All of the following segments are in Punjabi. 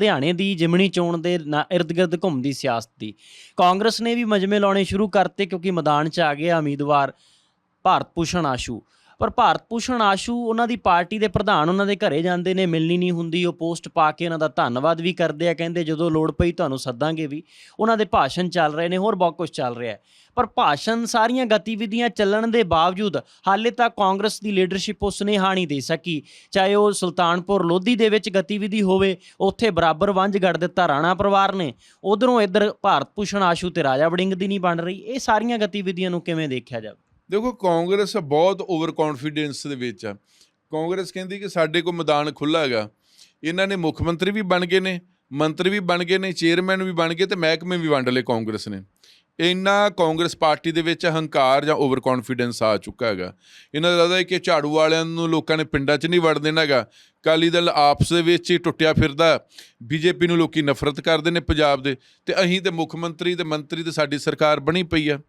ਲੁਧਿਆਣੇ ਦੀ ਜਿਮਣੀ ਚੋਣ ਦੇ ਇਰਦ ਗਿਰਦ ਘੁੰਮਦੀ ਸਿਆਸਤ ਦੀ। ਕਾਂਗਰਸ ਨੇ ਵੀ ਮਜਮੇ ਲਾਉਣੇ ਸ਼ੁਰੂ ਕਰਤੇ ਕਿਉਂਕਿ ਮੈਦਾਨ 'ਚ ਆ ਗਿਆ ਉਮੀਦਵਾਰ ਭਾਰਤ ਭੂਸ਼ਣ ਆਸ਼ੂ। ਪਰ ਭਾਰਤ ਭੂਸ਼ਣ ਆਸ਼ੂ ਉਹਨਾਂ ਦੀ ਪਾਰਟੀ ਦੇ ਪ੍ਰਧਾਨ ਉਹਨਾਂ ਦੇ ਘਰੇ ਜਾਂਦੇ ਨੇ, ਮਿਲਣੀ ਨਹੀਂ ਹੁੰਦੀ, ਉਹ ਪੋਸਟ ਪਾ ਕੇ ਉਹਨਾਂ ਦਾ ਧੰਨਵਾਦ ਵੀ ਕਰਦੇ ਆ, ਕਹਿੰਦੇ ਜਦੋਂ ਲੋੜ ਪਈ ਤੁਹਾਨੂੰ ਸੱਦਾਂਗੇ ਵੀ। ਉਹਨਾਂ ਦੇ ਭਾਸ਼ਣ ਚੱਲ ਰਹੇ ਨੇ, ਹੋਰ ਬਹੁਤ ਕੁਝ ਚੱਲ ਰਿਹਾ ਹੈ। ਪਰ ਭਾਸ਼ਣ ਸਾਰੀਆਂ ਗਤੀਵਿਧੀਆਂ ਚੱਲਣ ਦੇ ਬਾਵਜੂਦ ਹਾਲੇ ਤੱਕ ਕਾਂਗਰਸ ਦੀ ਲੀਡਰਸ਼ਿਪ ਉਹ ਸੁਨੇਹਾ ਨਹੀਂ ਦੇ ਸਕੀ। ਚਾਹੇ ਉਹ ਸੁਲਤਾਨਪੁਰ ਲੋਧੀ ਦੇ ਵਿੱਚ ਗਤੀਵਿਧੀ ਹੋਵੇ, ਉੱਥੇ ਬਰਾਬਰ ਵੰਜ ਗੜ ਦਿੱਤਾ ਰਾਣਾ ਪਰਿਵਾਰ ਨੇ। ਉਧਰੋਂ ਇੱਧਰ ਭਾਰਤ ਭੂਸ਼ਣ ਆਸ਼ੂ ਤੇ ਰਾਜਾ ਵੜਿੰਗ ਦੀ ਨਹੀਂ ਬਣ ਰਹੀ। ਇਹ ਸਾਰੀਆਂ ਗਤੀਵਿਧੀਆਂ ਨੂੰ ਕਿਵੇਂ ਦੇਖਿਆ ਜਾਵੇ? ਦੇਖੋ, ਕਾਂਗਰਸ ਬਹੁਤ ਓਵਰ ਕੌਨਫੀਡੈਂਸ ਦੇ ਵਿੱਚ ਆ। ਕਾਂਗਰਸ ਕਹਿੰਦੀ ਕਿ ਸਾਡੇ ਕੋਲ ਮੈਦਾਨ ਖੁੱਲਾ ਹੈਗਾ। ਇਹਨਾਂ ਨੇ ਮੁੱਖ ਮੰਤਰੀ ਵੀ ਬਣ ਗਏ ਨੇ, ਮੰਤਰੀ ਵੀ ਬਣ ਗਏ ਨੇ ਚੇਅਰਮੈਨ ਵੀ ਬਣ ਗਏ ਤੇ ਮਹਿਕਮੇ ਵੀ ਵੰਡ ਲਏ ਕਾਂਗਰਸ ਨੇ। ਇੰਨਾ ਕਾਂਗਰਸ ਪਾਰਟੀ ਦੇ ਵਿੱਚ ਹੰਕਾਰ ਜਾਂ ਓਵਰ ਕੌਨਫੀਡੈਂਸ ਆ ਚੁੱਕਾ ਹੈਗਾ। ਇਹਨਾਂ ਦਾ ਲੱਗਦਾ ਹੈ ਕਿ ਝਾੜੂ ਵਾਲਿਆਂ ਨੂੰ ਲੋਕਾਂ ਨੇ ਪਿੰਡਾਂ 'ਚ ਨਹੀਂ ਵੜ ਦੇਣਾ ਹੈਗਾ। ਕਾਲੀ ਦਲ ਆਪਸ ਦੇ ਵਿੱਚ ਹੀ ਟੁੱਟਿਆ ਫਿਰਦਾ। ਬੀਜੇਪੀ ਨੂੰ ਲੋਕੀ ਨਫ਼ਰਤ ਕਰਦੇ ਨੇ ਪੰਜਾਬ ਦੇ। ਤੇ ਅਸੀਂ ਤੇ ਮੁੱਖ ਮੰਤਰੀ ਤੇ ਮੰਤਰੀ ਤੇ ਸਾਡੀ ਸਰਕਾਰ ਬਣੀ ਪਈ ਆ।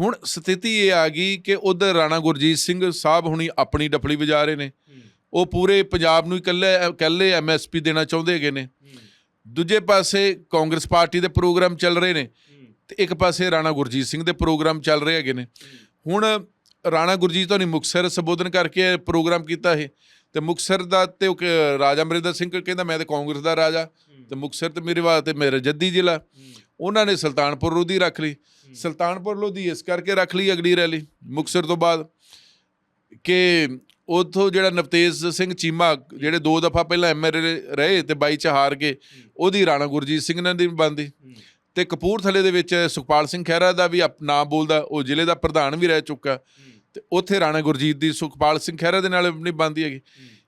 ਹੁਣ ਸਥਿਤੀ ਇਹ ਆ ਗਈ ਕਿ ਉਧਰ ਰਾਣਾ ਗੁਰਜੀਤ ਸਿੰਘ ਸਾਹਿਬ ਹੁਣੀ ਆਪਣੀ ਡਫਲੀ ਵਜਾ ਰਹੇ ਨੇ। ਉਹ ਪੂਰੇ ਪੰਜਾਬ ਨੂੰ ਇਕੱਲੇ ਇਕੱਲੇ ਐਮਐਸਪੀ ਦੇਣਾ ਚਾਹੁੰਦੇ ਹੈਗੇ ਨੇ। ਦੂਜੇ ਪਾਸੇ ਕਾਂਗਰਸ ਪਾਰਟੀ ਦੇ ਪ੍ਰੋਗਰਾਮ ਚੱਲ ਰਹੇ ਨੇ ਤੇ ਇੱਕ ਪਾਸੇ ਰਾਣਾ ਗੁਰਜੀਤ ਸਿੰਘ ਦੇ ਪ੍ਰੋਗਰਾਮ ਚੱਲ ਰਹੇ ਹੈਗੇ ਨੇ। ਹੁਣ ਰਾਣਾ ਗੁਰਜੀਤ ਹੋਣੀ ਮੁਕਤਸਰ ਸੰਬੋਧਨ ਕਰਕੇ ਇਹ ਪ੍ਰੋਗਰਾਮ ਕੀਤਾ ਹੈ ਤੇ ਮੁਕਤਸਰ ਦਾ ਤੇ ਰਾਜਾ ਅਮਰਿੰਦਰ ਸਿੰਘ ਕਹਿੰਦਾ ਮੈਂ ਤੇ ਕਾਂਗਰਸ ਦਾ ਰਾਜਾ ਤੇ ਮੁਕਤਸਰ ਤੇ ਮੇਰੇ ਵਾਸਤੇ ਮੇਰਾ ਜੱਦੀ ਜ਼ਿਲ੍ਹਾ। ਉਹਨਾਂ ਨੇ ਸੁਲਤਾਨਪੁਰ ਲੋਧੀ ਰੱਖ ਲਈ। ਸੁਲਤਾਨਪੁਰ ਲੋਧੀ ਇਸ ਕਰਕੇ ਰੱਖ ਲਈ ਅਗਲੀ ਰੈਲੀ ਮੁਕਤਸਰ ਤੋਂ ਬਾਅਦ ਕਿ ਉਥੋਂ ਜਿਹੜਾ ਨਵਤੇਜ ਸਿੰਘ ਚੀਮਾ, ਜਿਹੜੇ ਦੋ ਦਫਾ ਪਹਿਲਾਂ ਐਮਐਲਏ ਰਹੇ ਤੇ 22 ਚ ਹਾਰ ਕੇ, ਉਹਦੀ ਰਾਣਾ ਗੁਰਜੀਤ ਸਿੰਘ ਨਾਲ ਦੀ ਬੰਦੀ ਤੇ ਕਪੂਰਥਲੇ ਦੇ ਵਿੱਚ ਸੁਖਪਾਲ ਸਿੰਘ ਖਹਿਰਾ ਦਾ ਵੀ ਆਪ- ਨਾਮ ਬੋਲਦਾ, ਉਹ ਜ਼ਿਲ੍ਹੇ ਦਾ ਪ੍ਰਧਾਨ ਵੀ ਰਹਿ ਚੁੱਕਾ। ਤੇ ਉੱਥੇ ਰਾਣਾ ਗੁਰਜੀਤ ਦੀ, ਸੁਖਪਾਲ ਸਿੰਘ ਖਹਿਰਾ ਦੇ ਨਾਲ ਨਹੀਂ ਬੰਦੀ ਹੈਗੀ।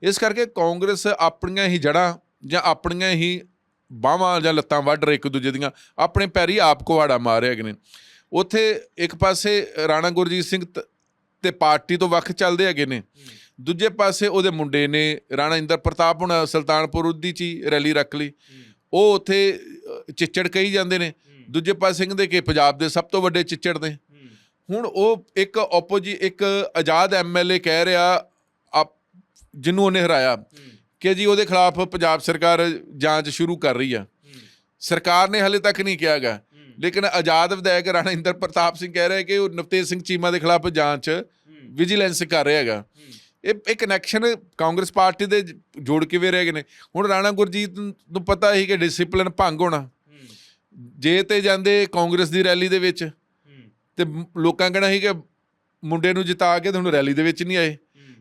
ਇਸ ਕਰਕੇ ਕਾਂਗਰਸ ਆਪਣੀਆਂ ਹੀ ਜੜਾਂ ਜਾਂ ਆਪਣੀਆਂ ਹੀ ਬਾਹਾਂ ਜਾਂ ਲੱਤਾਂ ਵੱਢ ਰਹੇ ਇੱਕ ਦੂਜੇ ਦੀਆਂ, ਆਪਣੇ ਪੈਰੀ ਆਪ ਕੁਹਾੜਾ ਮਾਰ ਰਹੇ ਹੈਗੇ ਨੇ। ਉੱਥੇ ਇੱਕ ਪਾਸੇ ਰਾਣਾ ਗੁਰਜੀਤ ਸਿੰਘ ਤ- ਤੇ ਪਾਰਟੀ ਤੋਂ ਵੱਖ ਚੱਲਦੇ ਹੈਗੇ ਨੇ। ਦੂਜੇ ਪਾਸੇ ਉਹਦੇ ਮੁੰਡੇ ਨੇ ਰਾਣਾ ਇੰਦਰ ਪ੍ਰਤਾਪ ਹੁਣ ਸੁਲਤਾਨਪੁਰ ਦੀ ਚ ਹੀ ਰੈਲੀ ਰੱਖ ਲਈ। ਉਹ ਉੱਥੇ ਚਿੱਚੜ ਕਹੀ ਜਾਂਦੇ ਨੇ। ਦੂਜੇ ਪਾਸੇ ਕਹਿੰਦੇ ਕਿ ਪੰਜਾਬ ਦੇ ਸਭ ਤੋਂ ਵੱਡੇ ਚਿੱਚੜ ਨੇ। ਹੁਣ ਉਹ ਇੱਕ ਆਪੋਜੀ ਇੱਕ ਆਜ਼ਾਦ ਐਮਐਲਏ ਕਹਿ ਰਿਹਾ, ਆਪ, ਜਿਹਨੂੰ ਉਹਨੇ ਹਰਾਇਆ। ਕਿ ਜੀ ਉਹਦੇ ਖਿਲਾਫ ਪੰਜਾਬ ਸਰਕਾਰ ਜਾਂਚ ਸ਼ੁਰੂ ਕਰ ਰਹੀ ਆ। ਸਰਕਾਰ ਨੇ ਹਲੇ ਤੱਕ ਨਹੀਂ ਕਿਹਾਗਾ ਲੇਕਿਨ ਆਜ਼ਾਦ ਵਿਧਾਇਕ ਰਾਣਾ ਇੰਦਰ ਪ੍ਰਤਾਪ ਸਿੰਘ ਕਹਿ ਰਿਹਾ ਕਿ ਉਹ ਨਵਤੇਜ ਸਿੰਘ ਚੀਮਾ ਦੇ ਖਿਲਾਫ ਜਾਂਚ ਵਿਜੀਲੈਂਸ ਕਰ ਰਿਹਾ ਹੈਗਾ। ਇਹ ਇਹ ਕਨੈਕਸ਼ਨ ਕਾਂਗਰਸ ਪਾਰਟੀ ਦੇ ਜੋੜ ਕੇ ਵੇ ਰਹੇ ਨੇ। ਹੁਣ ਰਾਣਾ ਗੁਰਜੀਤ ਨੂੰ ਪਤਾ ਹੀ ਕਿ ਡਿਸਪਲਿਨ ਭੰਗ ਹੋਣਾ। ਜੇ ਤੇ ਜਾਂਦੇ ਕਾਂਗਰਸ ਦੀ ਰੈਲੀ ਦੇ ਵਿੱਚ। ਤੇ ਲੋਕਾਂ ਕਹਿਣਾ ਸੀ ਕਿ ਮੁੰਡੇ ਨੂੰ ਜਿਤਾ ਕੇ ਤੁਹਾਨੂੰ ਰੈਲੀ ਦੇ ਵਿੱਚ ਨਹੀਂ ਆਏ।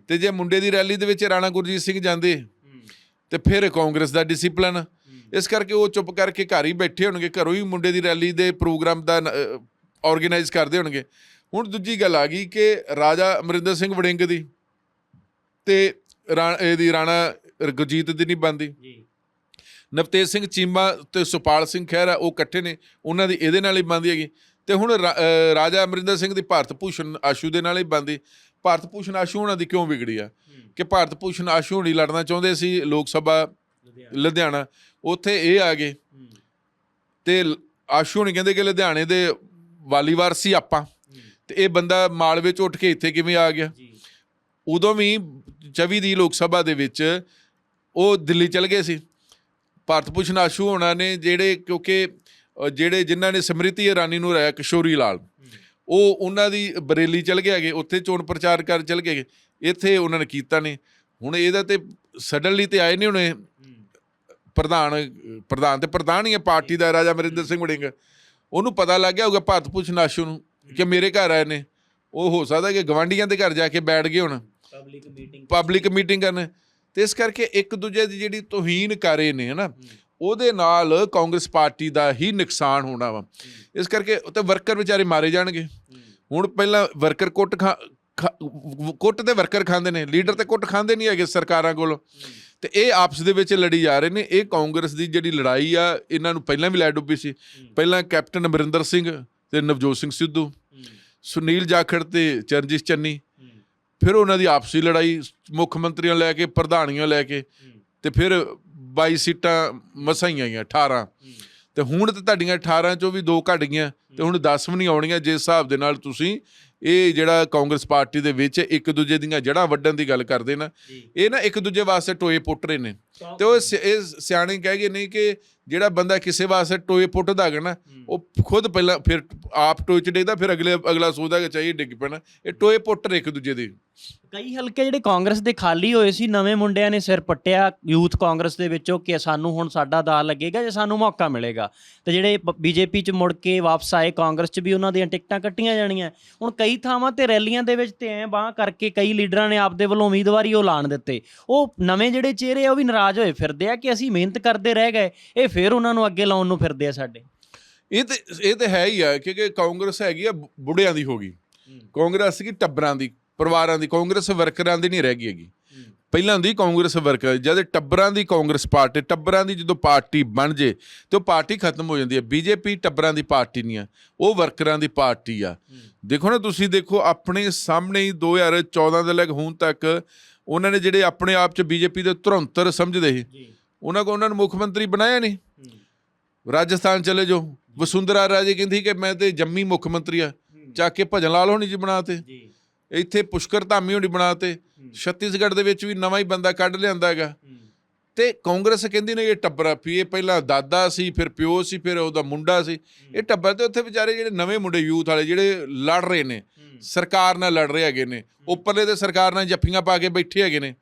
ਤੇ ਜੇ ਮੁੰਡੇ ਦੀ ਰੈਲੀ ਦੇ ਵਿੱਚ ਰਾਣਾ ਗੁਰਜੀਤ ਸਿੰਘ ਜਾਂਦੇ ਤੇ ਫਿਰ ਕਾਂਗਰਸ ਦਾ ਡਿਸਪਲਿਨ ਇਸ ਕਰਕੇ ਉਹ ਚੁੱਪ ਕਰਕੇ ਘਰ ਹੀ ਬੈਠੇ ਹੋਣਗੇ ਘਰੋਂ ਹੀ ਮੁੰਡੇ ਦੀ ਰੈਲੀ ਦੇ ਪ੍ਰੋਗਰਾਮ ਦਾ ਆਰਗੇਨਾਈਜ਼ ਕਰਦੇ ਹੋਣਗੇ। ਹੁਣ ਦੂਜੀ ਗੱਲ ਆ ਗਈ ਕਿ ਰਾਜਾ ਅਮਰਿੰਦਰ ਸਿੰਘ ਵੜਿੰਗ ਦੀ ਤੇ ਰਾ- ਇਹਦੀ ਰਾਣਾ ਗੁਰਜੀਤ ਦੀ ਨਹੀਂ ਬੰਦੀ ਜੀ। ਨਵਤੇਜ ਸਿੰਘ ਚੀਮਾ ਤੇ ਸੁਪਾਲ ਸਿੰਘ ਖਹਿਰਾ ਉਹ ਇਕੱਠੇ ਨੇ ਉਹਨਾਂ ਦੀ ਇਹਦੇ ਨਾਲ ਹੀ ਬੰਦੀ ਹੈਗੀ। ਤੇ ਹੁਣ ਰਾਜਾ ਅਮਰਿੰਦਰ ਸਿੰਘ ਦੀ ਭਾਰਤ ਭੂਸ਼ਣ ਆਸ਼ੂ ਦੇ ਨਾਲ ਹੀ ਬੰਦੀ ਭਾਰਤ ਭੂਸ਼ਣ ਆਸ਼ੂ ਉਹਨਾਂ ਦੀ ਕਿਉਂ ਵਿਗੜੀ ਆ? ਕਿ ਭਾਰਤ ਭੂਸ਼ਣ ਆਸ਼ੂ ਹੋਣੀ ਲੜਨਾ ਚਾਹੁੰਦੇ ਸੀ ਲੋਕ ਸਭਾ ਲੁਧਿਆਣਾ। ਉੱਥੇ ਇਹ ਆ ਗਏ। ਤੇ ਆਸ਼ੂ ਹੋਣੀ ਕਹਿੰਦੇ ਕਿ ਲੁਧਿਆਣੇ ਦੇ ਵਾਲੀਵਾਰ ਸੀ ਆਪਾਂ। ਤੇ ਇਹ ਬੰਦਾ ਮਾਲਵੇ ਚ ਉੱਠ ਕੇ ਇੱਥੇ ਕਿਵੇਂ ਆ ਗਿਆ? ਉਦੋਂ ਵੀ 24 ਦੀ ਲੋਕ ਸਭਾ ਦੇ ਵਿੱਚ ਉਹ ਦਿੱਲੀ ਚਲ ਗਏ ਸੀ। ਭਾਰਤ ਭੂਸ਼ਣ ਆਸ਼ੂ ਹੋਣਾ ਨੇ ਜਿਹੜੇ ਕਿਉਂਕਿ ਜਿਹੜੇ ਜਿਨ੍ਹਾਂ ਨੇ ਸਮ੍ਰਿਤੀ ਇਰਾਨੀ ਨੂੰ ਰਾਇਆ ਕਿਸ਼ੋਰੀ ਲਾਲ। ਉਹ ਉਹਨਾਂ ਦੀ ਬਰੇਲੀ ਚਲ ਗਏ ਹੈਗੇ ਉੱਥੇ ਚੋਣ ਪ੍ਰਚਾਰ ਕਰ ਚਲ ਗਏ ਇੱਥੇ ਉਹਨਾਂ ਨੇ ਕੀਤਾ ਨਹੀਂ। ਹੁਣ ਇਹਦਾ ਤੇ ਸਡਨਲੀ ਤੇ ਆਏ ਨਹੀਂ ਹੁਣੇ। ਪ੍ਰਧਾਨ ਪ੍ਰਧਾਨ ਤੇ ਪ੍ਰਧਾਨ ਹੀ ਹੈ ਪਾਰਟੀ ਦਾ ਰਾਜਾ ਅਮਰਿੰਦਰ ਸਿੰਘ ਵੜਿੰਗ। ਉਹਨੂੰ ਪਤਾ ਲੱਗ ਗਿਆ ਹੋਊਗਾ ਭਾਰਤ ਭੂਸ਼ਣ ਆਸ਼ੂ ਨੂੰ ਕਿ ਮੇਰੇ ਘਰ ਆਏ ਨੇ। ਉਹ ਹੋ ਸਕਦਾ ਕਿ ਗਵਾਂਢੀਆਂ ਦੇ ਘਰ ਜਾ ਕੇ ਬੈਠ ਗਏ ਹੁਣ। ਪਬਲਿਕ ਮੀਟਿੰਗ ਪਬਲਿਕ ਮੀਟਿੰਗ ਕਰਨ। ਤੇ ਇਸ ਕਰਕੇ ਇੱਕ ਦੂਜੇ ਦੀ ਜਿਹੜੀ ਤੋਹੀਨ ਕਰ ਰਹੇ ਨੇ ਹਨਾ? ਉਹਦੇ ਨਾਲ ਕਾਂਗਰਸ ਪਾਰਟੀ ਦਾ ਹੀ ਨੁਕਸਾਨ ਹੋਣਾ ਵਾ। ਇਸ ਕਰਕੇ ਤੇ ਵਰਕਰ ਵਿਚਾਰੇ ਮਾਰੇ ਜਾਣਗੇ। ਹੁਣ ਪਹਿਲਾਂ ਵਰਕਰ ਕੁੱਟ ਖਾ, ਖਾ- ਕੁੱਟ ਤੇ ਵਰਕਰ ਖਾਂਦੇ ਨੇ, ਲੀਡਰ ਤੇ ਕੁੱਟ ਖਾਂਦੇ ਨਹੀਂ ਹੈਗੇ ਸਰਕਾਰਾਂ ਕੋਲ। ਤੇ ਇਹ ਆਪਸ ਦੇ ਵਿੱਚ ਲੜੀ ਜਾ ਰਹੇ ਨੇ। ਇਹ ਕਾਂਗਰਸ ਦੀ ਜਿਹੜੀ ਲੜਾਈ ਆ, ਇਹਨਾਂ ਨੂੰ ਪਹਿਲਾਂ ਵੀ ਲੈ ਡੁੱਬੀ ਸੀ। ਪਹਿਲਾਂ ਕੈਪਟਨ ਅਮਰਿੰਦਰ ਸਿੰਘ ਤੇ ਨਵਜੋਤ ਸਿੰਘ ਸਿੱਧੂ, ਸੁਨੀਲ ਜਾਖੜ ਤੇ ਚਰਨਜੀਤ ਚੰਨੀ। ਫਿਰ ਉਹਨਾਂ ਦੀ ਆਪਸੀ ਲੜਾਈ ਮੁੱਖ ਮੰਤਰੀਆਂ ਲੈ ਕੇ, ਪ੍ਰਧਾਨੀਆਂ ਲੈ ਕੇ, ਤੇ ਫਿਰ 22 ਸੀਟਾਂ ਮਸਾਂ ਹੀ ਆਈਆਂ 18 ਤੇ ਹੁਣ ਤੇ ਤੁਹਾਡੀਆਂ 18 ਚੋਂ ਵੀ ਦੋ ਘਟ ਗਈਆਂ, ਤੇ ਹੁਣ 10 ਵੀ ਨਹੀਂ ਆਉਣੀਆਂ, ਜਿਸ ਹਿਸਾਬ ਦੇ ਨਾਲ ਤੁਸੀਂ ਇਹ ਜਿਹੜਾ ਕਾਂਗਰਸ ਪਾਰਟੀ ਦੇ ਵਿੱਚ ਇੱਕ ਦੂਜੇ ਦੀਆਂ ਜੜ੍ਹਾਂ ਵੱਢਣ ਦੀ ਗੱਲ ਕਰਦੇ ਨਾ। ਇਹ ਨਾ ਇੱਕ ਦੂਜੇ ਵਾਸਤੇ ਟੋਏ ਪੁੱਟ ਰਹੇ ਨੇ। ਤੇ ਉਹ ਸਿ- ਇਹ ਸਿਆਣੇ ਕਹਿ ਗਏ ਨਹੀਂ ਕਿ ਜਿਹੜਾ ਬੰਦਾ ਕਿਸੇ ਵਾਸਤੇ ਟੋਏ ਪੁੱਟਦਾ ਹੈਗਾ ਨਾ ਉਹ ਖੁਦ ਪਹਿਲਾਂ ਫਿਰ ਆਪ ਟੋਏ ਚ ਡਿੱਗਦਾ ਫਿਰ ਅਗਲੇ ਅਗਲਾ ਸੋਚਦਾ ਕਿ ਚਾਹੀਏ ਡਿੱਗ ਪੈਣਾ। ਇਹ ਟੋਏ ਪੁੱਟ ਰਹੇ ਇੱਕ ਦੂਜੇ ਦੇ। ਕਈ ਹਲਕੇ ਜਿਹੜੇ ਕਾਂਗਰਸ ਦੇ ਖਾਲੀ ਹੋਏ ਸੀ ਨਵੇਂ ਮੁੰਡਿਆਂ ਨੇ ਸਿਰ ਪੱਟਿਆ ਯੂਥ ਕਾਂਗਰਸ ਦੇ ਵਿੱਚੋਂ ਕਿ ਸਾਨੂੰ ਹੁਣ ਸਾਡਾ ਦਾ ਲੱਗੇਗਾ ਜੇ ਸਾਨੂੰ ਮੌਕਾ ਮਿਲੇਗਾ। ਤੇ ਜਿਹੜੇ ਬੀਜੇਪੀ ਚ ਮੁੜ ਕੇ ਵਾਪਸ ਆਏ ਕਾਂਗਰਸ ਚ ਵੀ ਉਹਨਾਂ ਦੀਆਂ ਟਿਕਟਾਂ ਕੱਟੀਆਂ ਜਾਣੀਆਂ। ਹੁਣ ਕਈ ਥਾਵਾਂ ਤੇ ਰੈਲੀਆਂ ਦੇ ਵਿੱਚ ਤੇ ਐ ਬਾਹ ਕਰਕੇ ਕਈ ਲੀਡਰਾਂ ਨੇ ਆਪਦੇ ਵੱਲੋਂ ਉਮੀਦਵਾਰੀ ਉਹ ਐਲਾਨ ਦਿੱਤੇ। ਉਹ ਨਵੇਂ ਜਿਹੜੇ ਚਿਹਰੇ ਆ ਉਹ ਵੀ ਨਾਰਾਜ਼ ਹੋਏ ਫਿਰਦੇ ਆ ਕਿ ਅਸੀਂ ਮਿਹਨਤ ਕਰਦੇ ਰਹਿ ਗਏ ਇਹ ਫਿਰ ਉਹਨਾਂ ਨੂੰ ਅੱਗੇ ਲਾਉਣ ਨੂੰ ਫਿਰਦੇ ਆ ਸਾਡੇ। ਇਹ ਤੇ ਇਹ ਤੇ ਹੈ ਹੀ ਆ ਕਿਉਂਕਿ ਕਾਂਗਰਸ ਹੈਗੀ ਆ ਬੁੱਢਿਆਂ ਦੀ ਹੋ ਗਈ। ਕਾਂਗਰਸ ਕੀ ਟੱਬਰਾਂ ਦੀ ਪਰਿਵਾਰਾਂ ਦੀ ਕਾਂਗਰਸ ਵਰਕਰਾਂ ਦੀ ਨਹੀਂ ਰਹਿ ਗਈ ਹੈਗੀ। ਪਹਿਲਾਂ ਹੁੰਦੀ ਕਾਂਗਰਸ ਵਰਕਰ ਜਦ ਟੱਬਰਾਂ ਦੀ ਕਾਂਗਰਸ ਪਾਰਟੀ ਟੱਬਰਾਂ ਦੀ ਜਦੋਂ ਪਾਰਟੀ ਬਣ ਜੇ ਤੇ ਉਹ ਪਾਰਟੀ ਖਤਮ ਹੋ ਜਾਂਦੀ ਹੈ। ਬੀਜੇਪੀ ਟੱਬਰਾਂ ਦੀ ਪਾਰਟੀ ਨਹੀਂ ਆ ਉਹ ਵਰਕਰਾਂ ਦੀ ਪਾਰਟੀ ਆ। ਦੇਖੋ ਨਾ ਤੁਸੀਂ ਦੇਖੋ ਆਪਣੇ ਸਾਹਮਣੇ ਹੀ 2014 ਦੇ ਲੱਗ ਹੁਣ ਤੱਕ ਉਹਨਾਂ ਨੇ ਜਿਹੜੇ ਆਪਣੇ ਆਪ ਚ ਬੀਜੇਪੀ ਦੇ ਧੁਰੰਤਰ ਸਮਝਦੇ ਸੀ ਉਹਨਾਂ ਕੋ ਉਹਨਾਂ ਨੂੰ ਮੁੱਖ ਮੰਤਰੀ ਬਣਾਇਆ ਨਹੀਂ। ਰਾਜਸਥਾਨ ਚਲੇ ਜਾਓ। ਵਸੁੰਧਰਾ ਰਾਜੇ ਕਹਿੰਦੀ ਕਿ ਮੈਂ ਤੇ ਜੰਮੀ ਮੁੱਖ ਮੰਤਰੀ ਆ ਚੱਕ ਕੇ ਭਜਨ ਲਾਲ ਹੋਣੀ ਜੀ ਬਣਾਤੇ ਜੀ। ਇੱਥੇ ਪੁਸ਼ਕਰ ਧਾਮੀ ਹੋਣੀ ਬਣਾਤੇ ਛੱਤੀਸਗੜ੍ਹ ਦੇ ਵਿੱਚ ਵੀ ਨਵਾਂ ਹੀ ਬੰਦਾ ਕੱਢ ਲਿਆਂਦਾ ਹੈਗਾ। ਤੇ ਕਾਂਗਰਸ ਕਹਿੰਦੀ ਨੇ ਇਹ ਟੱਬਰ ਵੀ ਇਹ ਪਹਿਲਾਂ ਦਾਦਾ ਸੀ ਫਿਰ ਪਿਓ ਸੀ ਫਿਰ ਉਹਦਾ ਮੁੰਡਾ ਸੀ। ਇਹ ਟੱਬਰ ਤੇ ਉੱਥੇ ਵਿਚਾਰੇ ਜਿਹੜੇ ਨਵੇਂ ਮੁੰਡੇ ਯੂਥ ਵਾਲੇ ਜਿਹੜੇ ਲੜ ਰਹੇ ਨੇ ਸਰਕਾਰ ਨਾਲ ਲੜ ਰਹੇ ਹੈਗੇ ਨੇ ਉੱਪਰਲੇ ਤੇ ਸਰਕਾਰ ਨਾਲ ਜੱਫੀਆਂ ਪਾ ਕੇ ਬੈਠੇ ਹੈਗੇ ਨੇ।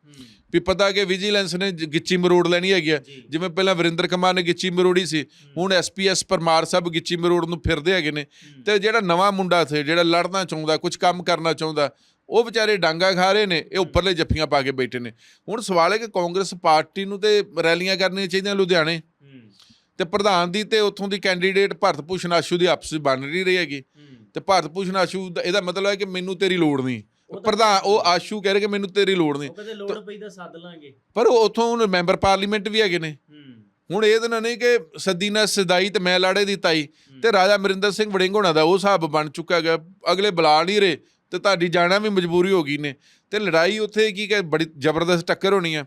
ਵੀ ਪਤਾ ਕਿ ਵਿਜੀਲੈਂਸ ਨੇ ਜ- ਗਿੱਚੀ ਮਰੋੜ ਲੈਣੀ ਹੈਗੀ ਆ। ਜਿਵੇਂ ਪਹਿਲਾਂ ਵਰਿੰਦਰ ਕੁਮਾਰ ਨੇ ਗਿੱਚੀ ਮਰੋੜੀ ਸੀ ਹੁਣ ਐਸਪੀਐਸ ਪਰਮਾਰ ਸਾਹਿਬ ਗਿੱਚੀ ਮਰੋੜ ਨੂੰ ਫਿਰਦੇ ਹੈਗੇ ਨੇ। ਤੇ ਜਿਹੜਾ ਨਵਾਂ ਮੁੰਡਾ ਸੀ ਜਿਹੜਾ ਲੜਨਾ ਚਾਹੁੰਦਾ ਕੁਝ ਕੰਮ ਕਰਨਾ ਚਾਹੁੰਦਾ ਉਹ ਵਿਚਾਰੇ ਡਾਂਗਾ ਖਾ ਰਹੇ ਨੇ ਇਹ ਉੱਪਰਲੇ ਜੱਫੀਆਂ ਪਾ ਕੇ ਬੈਠੇ ਨੇ। ਹੁਣ ਸਵਾਲ ਹੈ ਕਿ ਕਾਂਗਰਸ ਪਾਰਟੀ ਨੂੰ ਤੇ ਰੈਲੀਆਂ ਕਰਨੀਆਂ ਚਾਹੀਦੀਆਂ ਲੁਧਿਆਣੇ? ਤੇ ਪ੍ਰਧਾਨ ਦੀ ਤੇ ਉੱਥੋਂ ਦੀ ਕੈਂਡੀਡੇਟ ਭਰਤ ਭੂਸ਼ਣ ਆਸ਼ੂ ਦੀ ਆਪਸ ਵਿੱਚ ਬਣ ਨਹੀਂ ਰਹੀ ਹੈਗੀ। ਤੇ ਭਰਤ ਭੂਸ਼ਣ ਆਸ਼ੂ ਦਾ ਇਹਦਾ ਮਤਲਬ ਹੈ ਕਿ ਮੈਨੂੰ ਤੇਰੀ ਲੋੜ ਨਹੀਂ। ਪ੍ਰਧਾਨ ਉਹ ਆਸ਼ੂ ਕਹਿ ਰਹੇ ਕਿ ਮੈਨੂੰ ਤੇਰੀ ਲੋੜ ਨਹੀਂ। ਉਹ ਕਦੇ ਲੋੜ ਪਈ ਤਾਂ ਸੱਦ ਲਾਂਗੇ। ਪਰ ਉਹ ਉੱਥੋਂ ਹੁਣ ਮੈਂਬਰ ਪਾਰਲੀਮੈਂਟ ਵੀ ਹੈਗੇ ਨੇ। ਹੁਣ ਇਹ ਤਾਂ ਨਹੀਂ ਕਿ ਸੱਦੀ ਨਾ ਸਦਾਈ ਤੇ ਮੈਂ ਲਾੜੇ ਦੀ ਤਾਈ ਤੇ ਰਾਜਾ ਮਰਿੰਦਰ ਸਿੰਘ ਵੜਿੰਗ ਹੋਣਾ ਦਾ ਉਹ ਹਿਸਾਬ ਬਣ ਚੁੱਕਾ ਹੈਗਾ ਅਗਲੇ ਬੁਲਾ ਨਹੀਂ ਰਹੇ ਤੇ ਤੁਹਾਡੀ ਜਾਣਾ ਵੀ ਮਜਬੂਰੀ ਹੋ ਗਈ ਨੇ। ਤੇ ਲੜਾਈ ਉੱਥੇ ਕੀ ਕਿ ਬੜੀ ਜ਼ਬਰਦਸਤ ਟੱਕਰ ਹੋਣੀ ਆ।